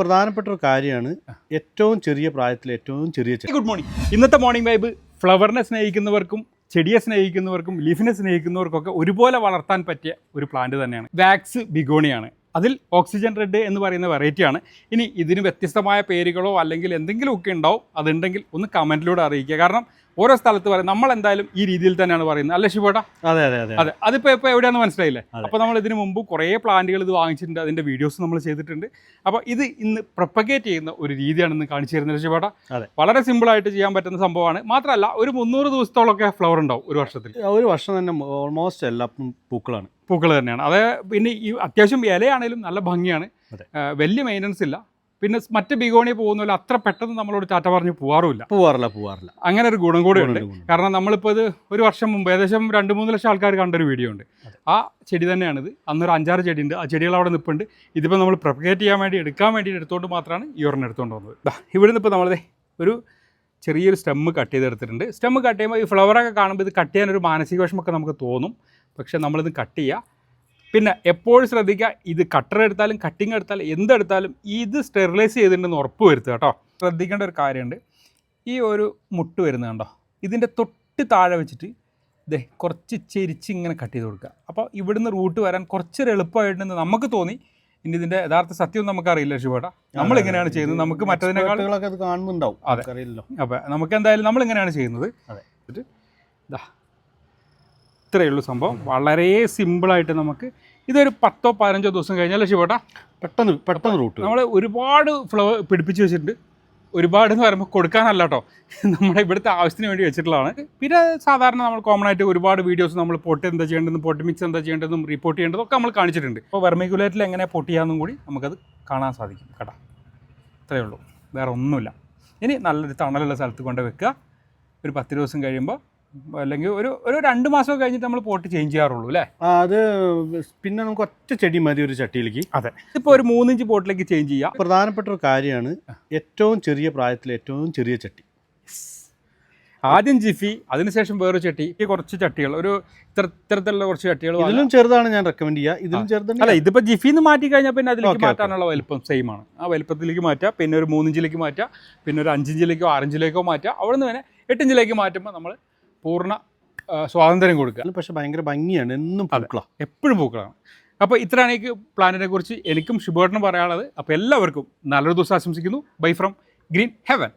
പ്രധാനപ്പെട്ട ഒരു കാര്യമാണ് ഏറ്റവും ചെറിയ പ്രായത്തിൽ ഏറ്റവും ചെറിയ ഗുഡ് മോർണിംഗ് ഇന്നത്തെ മോർണിംഗ് വൈബ് ഫ്ലവറിനെ സ്നേഹിക്കുന്നവർക്കും ചെടിയെ സ്നേഹിക്കുന്നവർക്കും ലീഫിനെ സ്നേഹിക്കുന്നവർക്കൊക്കെ ഒരുപോലെ വളർത്താൻ പറ്റിയ ഒരു പ്ലാന്റ് തന്നെയാണ്. വാക്സ് ബിഗോണിയാണ് അതിൽ ഓക്സിജൻ റെഡ് എന്ന് പറയുന്ന വെറൈറ്റിയാണ് ഇനി ഇതിന് വ്യത്യസ്തമായ പേരുകളോ അല്ലെങ്കിൽ എന്തെങ്കിലുമൊക്കെ ഉണ്ടാവും അതുണ്ടെങ്കിൽ ഒന്ന് കമന്റിലൂടെ അറിയിക്കുക. കാരണം ഓരോ സ്ഥലത്ത് പറയും നമ്മൾ എന്തായാലും ഈ രീതിയിൽ തന്നെയാണ് പറയുന്നത്. അല്ലേ ശിവോട്ടാ? അതെ അതെ അതെ അതെ. അതിപ്പോ ഇപ്പോൾ എവിടെയാണെന്ന് മനസ്സിലായില്ലേ? അപ്പൊ അപ്പോൾ നമ്മൾ ഇതിനു മുമ്പ് കുറേ പ്ലാന്റുകൾ ഇത് വാങ്ങിച്ചിട്ടുണ്ട്. അതിന്റെ വീഡിയോസ് നമ്മൾ ചെയ്തിട്ടുണ്ട്. അപ്പോൾ ഇത് ഇന്ന് പ്രൊപ്പഗേറ്റ് ചെയ്യുന്ന ഒരു രീതിയാണ് ഇന്ന് കാണിച്ചു തരുന്നത് ശിവോട്ട? അതെ. വളരെ സിമ്പിളായിട്ട് ചെയ്യാൻ പറ്റുന്ന സംഭവമാണ്. മാത്രമല്ല ഒരു മുന്നൂറ് ദിവസത്തോളമൊക്കെ ഫ്ലവർ ഉണ്ടാവും ഒരു വർഷത്തിൽ. ഒരു വർഷം തന്നെ ഓൾമോസ്റ്റ് എല്ലാ പൂക്കളാണ്. പൂക്കൾ തന്നെയാണ്. അത് പിന്നെ ഈ അത്യാവശ്യം ഇലയാണെങ്കിലും നല്ല ഭംഗിയാണ്. വലിയ മെയിന്റനൻസ് ഇല്ല. പിന്നെ മറ്റ് ബിഗോണി പോകുന്ന പോലെ അത്ര പെട്ടെന്ന് നമ്മളോട് ചാറ്റ പറഞ്ഞ് പോവാറുമില്ല. പോവാറില്ല പോവാറില്ല. അങ്ങനെ ഒരു ഗുണം കൂടെ ഉണ്ട്. കാരണം നമ്മളിപ്പോൾ ഇത് ഒരു വർഷം മുമ്പ് ഏകദേശം രണ്ട് മൂന്ന് ലക്ഷം ആൾക്കാർ കണ്ടൊരു വീഡിയോ ഉണ്ട്. ആ ചെടി തന്നെയാണിത്. അന്നൊരു അഞ്ചാറ് ചെടി ഉണ്ട് ആ ചെടികൾ അവിടെ നിൽപ്പുണ്ട് ഇതിപ്പോൾ നമ്മൾ പ്രൊപ്പഗേറ്റ് ചെയ്യാൻ വേണ്ടി എടുക്കാൻ വേണ്ടി എടുത്തുകൊണ്ട് മാത്രമാണ് ഈ ഒരെണ്ണം എടുത്തുകൊണ്ട് വന്നത്. ഇവിടുന്ന് ഇപ്പോൾ നമ്മളിത് ഒരു ചെറിയൊരു സ്റ്റെമ്മ് കട്ട് ചെയ്തെടുത്തിട്ടുണ്ട്. സ്റ്റെമ്മ് കട്ട് ചെയ്യുമ്പോൾ ഈ ഫ്ലവറൊക്കെ കാണുമ്പോൾ ഇത് കട്ട് ചെയ്യാൻ ഒരു മാനസിക വിഷമമൊക്കെ നമുക്ക് തോന്നും. പക്ഷേ നമ്മളിത് കട്ട് ചെയ്യുക പിന്നെ എപ്പോഴും ശ്രദ്ധിക്കുക ഇത് കട്ടർ എടുത്താലും കട്ടിങ് എടുത്താലും എന്തെടുത്താലും ഇത് സ്റ്റെറിലൈസ് ചെയ്തിട്ടുണ്ടെന്ന് ഉറപ്പ് വരുത്തുക കേട്ടോ ശ്രദ്ധിക്കേണ്ട ഒരു കാര്യമുണ്ട്. ഈ ഒരു മുട്ട് വരുന്നത് കണ്ടോ? ഇതിന്റെ തൊട്ട് താഴെ വെച്ചിട്ട് ദേ കുറച്ച് ചെരിച്ച് ഇങ്ങനെ കട്ട് ചെയ്ത് കൊടുക്കുക. അപ്പോൾ ഇവിടുന്ന് റൂട്ട് വരാൻ കുറച്ചൊരു എളുപ്പമായിട്ടുണ്ടെന്ന് നമുക്ക് തോന്നി. ഇനി ഇതിന്റെ യഥാർത്ഥ സത്യം നമുക്കറിയില്ല ശിവേട്ടാ നമ്മൾ ഇങ്ങനെയാണ് ചെയ്യുന്നത്. നമുക്ക് മറ്റതിനേക്കാൾ കാണുന്നുണ്ടാവും അതെ. അറിയില്ലല്ലോ അപ്പോൾ നമുക്ക് എന്തായാലും നമ്മൾ ഇങ്ങനെയാണ് ചെയ്യുന്നത്. അതെ. എന്നിട്ട്? ഇതാ ഇത്രയേ ഉള്ളൂ സംഭവം. വളരെ സിമ്പിളായിട്ട് നമുക്ക് ഇതൊരു പത്തോ പതിനഞ്ചോ ദിവസം കഴിഞ്ഞാൽ ശിവട്ട. പെട്ടെന്ന് പെട്ടെന്ന് റൂട്ട് നമ്മൾ ഒരുപാട് ഫ്ലവർ പിടിപ്പിച്ച് വെച്ചിട്ടുണ്ട്. ഒരുപാട് എന്ന് പറയുമ്പോൾ കൊടുക്കാനല്ല കേട്ടോ നമ്മുടെ ഇവിടുത്തെ ആവശ്യത്തിന് വേണ്ടി വെച്ചിട്ടുള്ളതാണ്. പിന്നെ സാധാരണ നമ്മൾ കോമൺ ആയിട്ട് ഒരുപാട് വീഡിയോസ് നമ്മൾ പൊട്ട് എന്താ ചെയ്യേണ്ടതെന്നും പൊട്ട് മിക്സ് എന്താ ചെയ്യേണ്ടതെന്നും റിപ്പോർട്ട് ചെയ്യേണ്ടതും ഒക്കെ നമ്മൾ കാണിച്ചിട്ടുണ്ട്. അപ്പോൾ വെർമിക്കുലേറ്റിൽ എങ്ങനെ പൊട്ട് ചെയ്യാമെന്നും കൂടി നമുക്കത് കാണാൻ സാധിക്കും കേട്ടോ. ഇത്രയേ ഉള്ളൂ. വേറെ ഒന്നുമില്ല. ഇനി നല്ലൊരു തണലുള്ള സ്ഥലത്ത് കൊണ്ട് വെക്കുക. ഒരു പത്ത് ദിവസം കഴിയുമ്പോൾ അല്ലെങ്കിൽ ഒരു ഒരു രണ്ട് മാസം കഴിഞ്ഞിട്ട് നമ്മൾ പോട്ട് ചേഞ്ച് ചെയ്യാറുള്ളൂ അല്ലേ? അത് പിന്നെ നമുക്ക് ഒറ്റ ചെടി മതി ഒരു ചട്ടിയിലേക്ക്. അതെ. ഇപ്പോൾ ഒരു മൂന്നിഞ്ച് പോട്ടിലേക്ക് ചേഞ്ച് ചെയ്യാം. പ്രധാനപ്പെട്ട ഒരു കാര്യമാണ് ഏറ്റവും ചെറിയ പ്രായത്തിൽ ഏറ്റവും ചെറിയ ചട്ടി. ആദ്യം ജിഫി അതിനുശേഷം വേറെ ചട്ടി കുറച്ച് ചട്ടികൾ ഒരു ഇത്ര ഇത്തരത്തിലുള്ള കുറച്ച് ചട്ടികൾ ഇതിലും ചെറുതാണ് ഞാൻ റെക്കമെൻഡ് ചെയ്യുക ഇതിലും ചെറുതാണ് അല്ല ഇതിപ്പോൾ ഇതിപ്പോ ജിഫിന്ന് മാറ്റി കഴിഞ്ഞാൽ പിന്നെ അതിലേക്ക്. മാറ്റാനുള്ള വലിപ്പം സെയിം ആണ്. ആ വലിപ്പത്തിലേക്ക് മാറ്റുക പിന്നെ ഒരു മൂന്നിഞ്ചിലേക്ക് മാറ്റുക പിന്നെ ഒരു അഞ്ചിഞ്ചിലേക്കോ ആറിഞ്ചിലേക്കോ മാറ്റുക അവിടെ നിന്ന് തന്നെ എട്ടിഞ്ചിലേക്ക് മാറ്റുമ്പോൾ നമ്മൾ പൂർണ സ്വാതന്ത്ര്യം കൊടുക്കുക. പക്ഷെ ഭയങ്കര ഭംഗിയാണ്. എന്നും പൂക്കളാണ് പൂക്കളാ. എപ്പോഴും പൂക്കളാണ് അപ്പോൾ ഇത്രയാണ് എനിക്ക് പ്ലാനിനെ കുറിച്ച് എനിക്കും ശുഭേട്ടനും പറയാനുള്ളത്. അപ്പോൾ എല്ലാവർക്കും നല്ലൊരു ദിവസം ആശംസിക്കുന്നു. Bye from green heaven